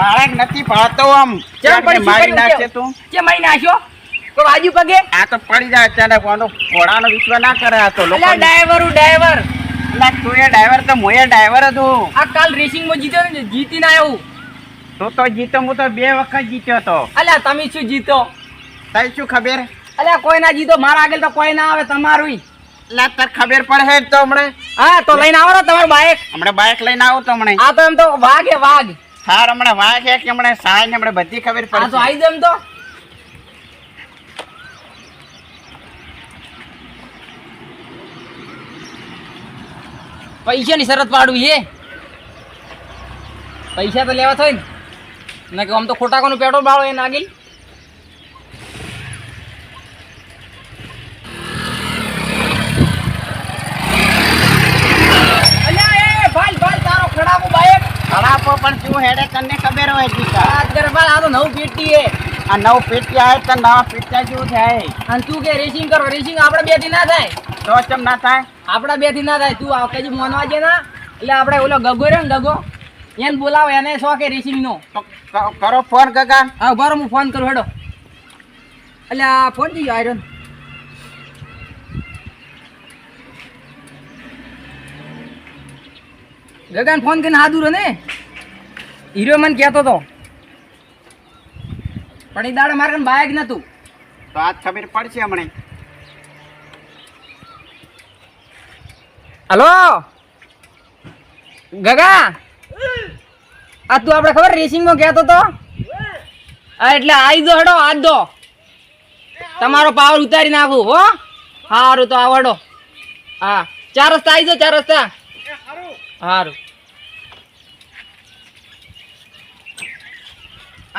બાળક નથી ભાળતો આમ. ચમ ચાટને પડી શું મારી કર્યું? તું. કેમ? મારી નાખ્યો? તો બાજુ પગે? આ તો પડી જાય અચાનક આનો ઘોડાનો વિશ્વાસ ના કરે આ તો લોકો અલ્યા ડ્રાઈવર હું તું એ ડ્રાઈવર તો હું ડ્રાઈવર હતું આ કાલ રેસિંગમાં જીત્યો ને જીતીને આવ્યો. તું તો જીતો હું તો બે વખત જીત્યો તો. અલ્યા તમે શું જીતો? તઈ શું ખબર? અલ્યા કોઈ ના જીતો મારા આગળ તો કોઈ ના આવે તમારું લા તને ખબર પડે તો હમણે. હા તો લઈને આવો ને તમારું બાઈક હમણે બાઇક લઈને આવો તો હમણે. આ તો એમ તો વાઘ હે વાઘ હા હમણે વાઘ છે કે હમણે સાય ને હમણે બધી ખબર આ તો આવી જમ તો. પૈસાની શરત પાડવી છે પૈસા તો લેવા થાય ને. ના કે આમ તો ખોટા કોનું પેટ્રોલ ભાડો એ નાગી અલ્યા એ ભાઈ ભાઈ તારો ખડાકો બાઈક ખરાપો હેડે તને ખબર હોય દીકરા આ અત્યારે આ તો નવ પેટી હે. આ નવ પેટી આવે તો નવા પેટા જેવું થાય. અને તું કે રેસિંગ કરો રેસિંગ આપણે બેથી ના થાય. તો ચમ ના થાય? આપણા બેથી ના થાય. તું આ કઈ મોનવા જે ના એટલે આપણે ઓલો ગગો રહ્યો ને ગગો એને બોલાવો એને શોખ હે રેસિંગ નો. કરો ફોન કાકા. હા બરો હું ફોન કરું હેડો. એટલે આ ફોન થઈ ગયો આયરન ગગન ફોન કરીને હાદું રહ્યો ને. હીરો મને કહેતો તો. પણ એ દાડે મારે બાયક નતું. તો આજ ખબર પડશે હમણે. હલો? ગગા? આ તું આપણે ખબર રેસિંગ નો કહેતો તો? હા એટલે દો હેડો આજ દો તમારો પાવર ઉતારી નાખું હો. સારું તો આવડો. હા. ચાર રસ્તા આવી દો ચાર રસ્તા. સારું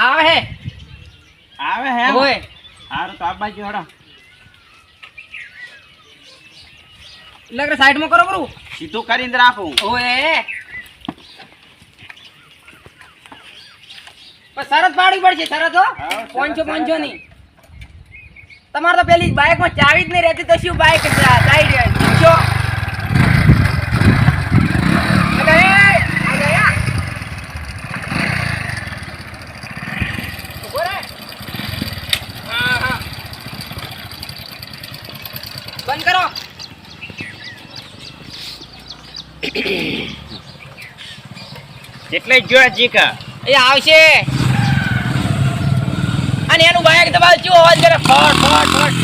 આવે હે? આવે હે? ઓય હારું તો આપ બાજુ હડો. એટલે સાઈડમાં કરો બરું. સીધું કરીને જ રાખું. ઓય. શરત પાડવી પડશે શરત હો. પોંચો પોંચો પાંચસો પાંચસો ની તમારે તો પેલી બાઇકમાં ચાવી જ નહીં રહેતી તો શું બાઇક સાઈડ શીખશો અરે, આ ગયા. ઊભો રહે. હા, હા. બંધ કરો. એટલે જ જો જીકા એ આવશે. અને એનું બાયક દબાવ ચેવો અવાજ કરે? ફટ ફટ ફટ.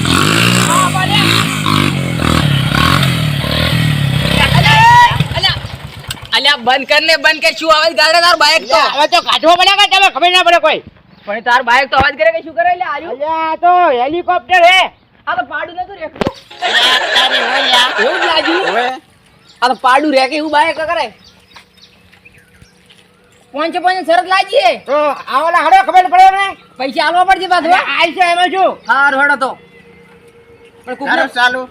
આ બાલે. અલ્યા, અલ્યા, અલ્યા બંધ કર ને બંધ કર. શું અવાજ કરે તાર બાઈક તો? હવે તો કાઢવો પડે કે તમે? ખબર ના પડે કોઈ. પણ તાર બાઈક તો અવાજ કરે કે શું કરે? એટલે આર્યું? અલ્યા તો હેલિકોપ્ટર હે. આ તો પાડું નતું રેખતું એવું લાગ્યું ઓવે આ તો પાડું રે કે એવું બાઈક કરે? પાંચસો પાંચસો શરત લાગીએ. તો આવલા હડો ખબર પડે ને? પૈસા આલવા પડશે પાછું આઈ છે એમાં શું? હારું હેડો તો. પણ કોકને ચાલુ.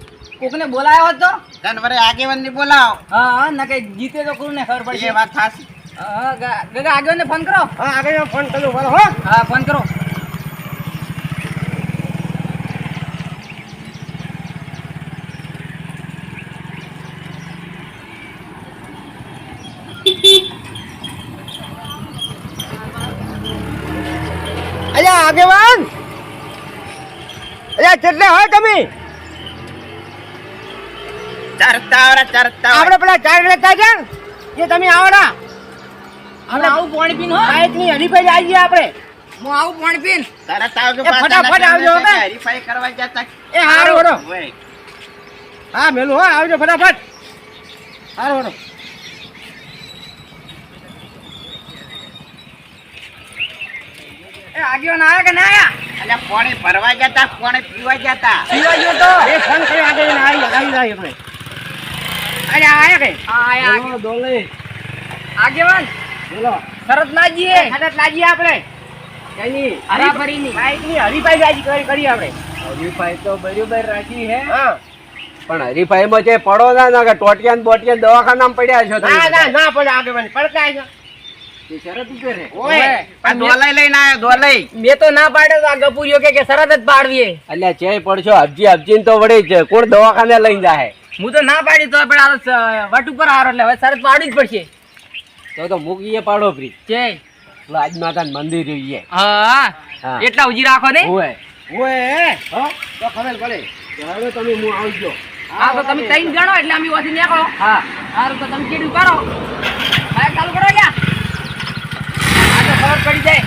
કોકને બોલાયો હતો તો? તને વરે આગેવાનની બોલાવ. હા હા ન કઈ જીતે તો કોને ખબર પડશે. એ વાત થાશે હા ગગા ને ફોન કરો. હા આગળ ફોન કરું બોલો હો. હા ફોન કરો અલ્યા આગેવાન? અલ્યા કેટલે હોય તમે. ચરતા આવરા ચરતા આપણે પેલા ચાર લેતા છે એ તમે આવડા. આપણે આવું પાણી પીન હો. બાઈકની હરીફાઈ આવીએ આપણે. હું આવું પાણી પીન. તરત આવજો ફટાફટ આવજો, હરીફાઈ કરવા જતા. એ હારો હારો. હા મેલું હો આવજો ફટાફટ. હારું. એ આગેવાન આયા કે ના આયા અને પાણી ભરવા જતા પાણી પીવા જતા. પીવા ગયો તો. એ ફોન કરી આગળ એને આવી આવી આપણે. અરે આયા કે? આ આયા. બોલો દોલે આગેવાન? બોલો. શરત લાજીએ આપણે. એની હરાફરીની. બાઈકની હરીફાઈ ગાજી કરી કરી આપણે. હરીફાઈ તો બરોબર રાજી હે. હા. પણ હરીફાઈમાં જે પડો ના ટોટિયા કે ટોટિયાન બોટિયાન દવાખાનામાં પડ્યા છો ના ના. ના પડે આગેવાન પડતા છે. કોણ દવાખાને લઈને જાય હું તો ના પાડી તો પણ આ તો સ- વટ ઉપર હારો એટલે હવે શરત પાડવી જ પડશે. તો તો મૂકીએ પાડો ફ્રી. છે લાજ માતા મંદિર હા હા. એટલા ઉજી રાખો ને. ઓય. ઓય હો? તો ખબર પડે. હવે તમે હું આવજો. હા તો તમે ત્રણ જણો એટલે અમે ઓછી નીકળો. હા. સારું તો તમે ચીડું કરો. ચાલુ કરો પડી જાય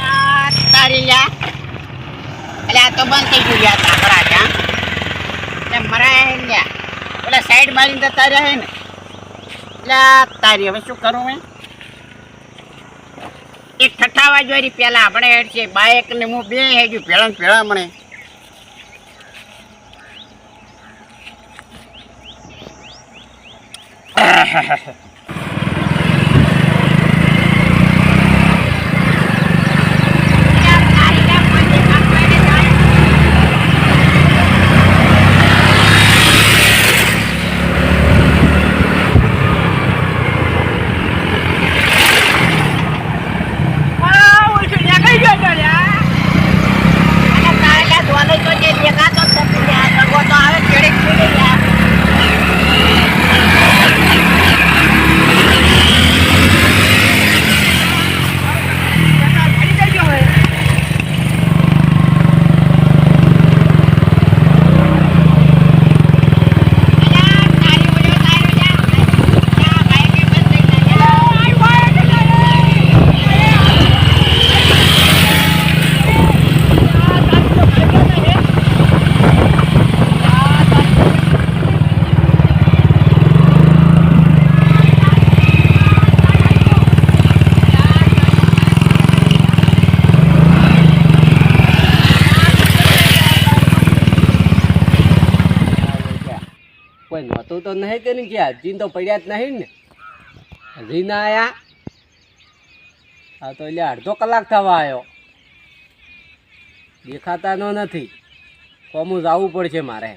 આ તારી લ્યા એટલે આ તો થઈ ગયું લ્યા આપણા ત્યાં મરાય ને પેલા સાઈડ મારીને જતા રહે ને. એટલે તારી હવે શું કરું મેં એક ઠઠાવા જોઈ પેલા આપણે હેડ છે બાઇક ને હું બે હેજુ ભેળા ને ha ha અને તારે લ્યા ધોલે તો જે દેખાતો જ નથી લ્યા. ગગો તો આવે ચેડે ચેડે લ્યા. અલ્યા, તારી ઓલો તારો લ્યા. લ્યા, બાઈકે બંધ થઈ જાય. કોઈ નહોતું તો નહીં કે નહીં ગયા. જીન તો પડ્યા જ નહીં ને. હજી ના આવ્યા હા તો એટલે અડધો કલાક થવા આવ્યો દેખાતા નો નથી. કોમું જવું પડશે મારે.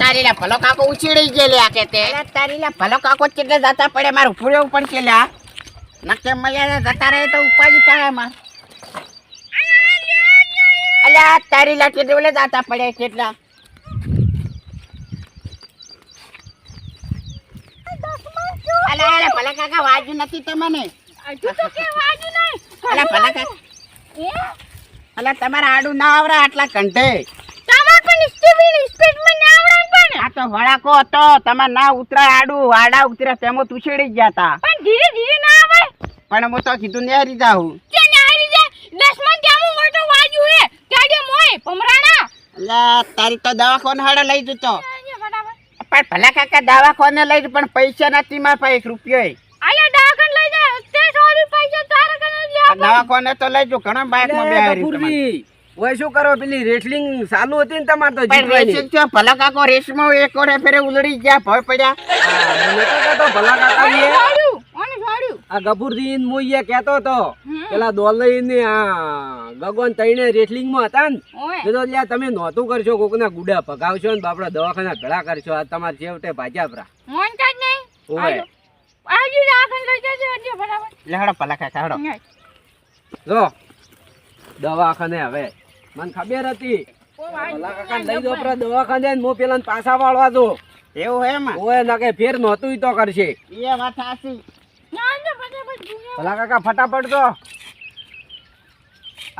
તારીલા ભલો કાકો ઉછીડી ગયેલા કે તે. તારીલા ભલો કાકો કેટલે જતા પડે. મારું પૂરેવું પણ કેલા લ્યા. નકે મળ્યા જતા રહે તો ઉપાજી થાય એમાં અલ્યા તારી લા કેટલે ઓલે જતા પડે કેટલા. અલ્યા અલ્યા ભલા કાકા વાજુ નથી તમને. અલ્યા ભલા કાકા. અલ્યા તમારા આડું ના આવડે આટલા કંઠે. આ તો વળાકો હતો. તમે ના ઉતરા આડું આડા ઉતર્યા તેમાં તુછેડી ગયા તા પણ ધીરે ધીરે ના આવે પણ હું તો કીધું નેરી જાઉં. કે નારી જાય? દસમા જામું મોટો વાજુ હે. કાડે મોય પમરાણા એટલે તારી તો દવાખાને હાડે લઈ જતો. તો પણ ભલા કાકા દવાખાને લઈ જ પણ પૈસા નથી મારા પાસે એક રૂપિયો આયા ડાકન લઈ જા તે સોરી પૈસા તારા કને લે દવાખાને તો લઈ જો ઘણા બાઇકમાં બે તમારે. ગફુરજી, ઓય શું કરો પેલી રેસલિંગ ચાલુ હતી ને તમારે તો પણ રેસિંગ છે ભલા કાકો રેસમાં એક ઓરે ફેરે ઉલડી ગયા ભય પડ્યા. મને તો કહેતો ભલા કાકા આ ગફુરજી મોઈએ કહેતો હતો પેલા દોલઈ ને આ ગગન તઈને રેસલિંગમાં હતા ને કીધું એટલે તમે નહોતું કરશો કોકના ગુડા પગાવશો ને બાપડા દવાખાના ભેળા કરશો આ તમારે છેવટે ભાજ્યા પરા મોન કાજ નહીં. ઓય. આજુ ડાકન લઈ જજે એટલે ફટાફટ. લે હડો કાકા હડો. જો દવાખાને હવે. મને ખબર હતી. કાકા લઈ પરા દવાખાને ને હું પેલા પાછા વાળવા દો એવું હે માં ઓય ના કે ફેર નહોતું ઈ તો કરશે. એ વાત સાચી ના ના ફટાફટ ભૂંગળા. ભલા કાકા, ફટાફટ તો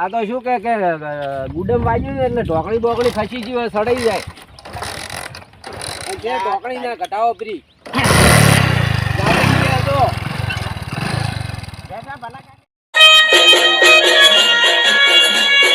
આ તો શું કે કે ગુડમ વાગ્યું એટલે ઢોકળી બોકળી ખસી ગયું સડાઈ જાય. જે ઢોકળી ના ઘટાવો ફ્રી.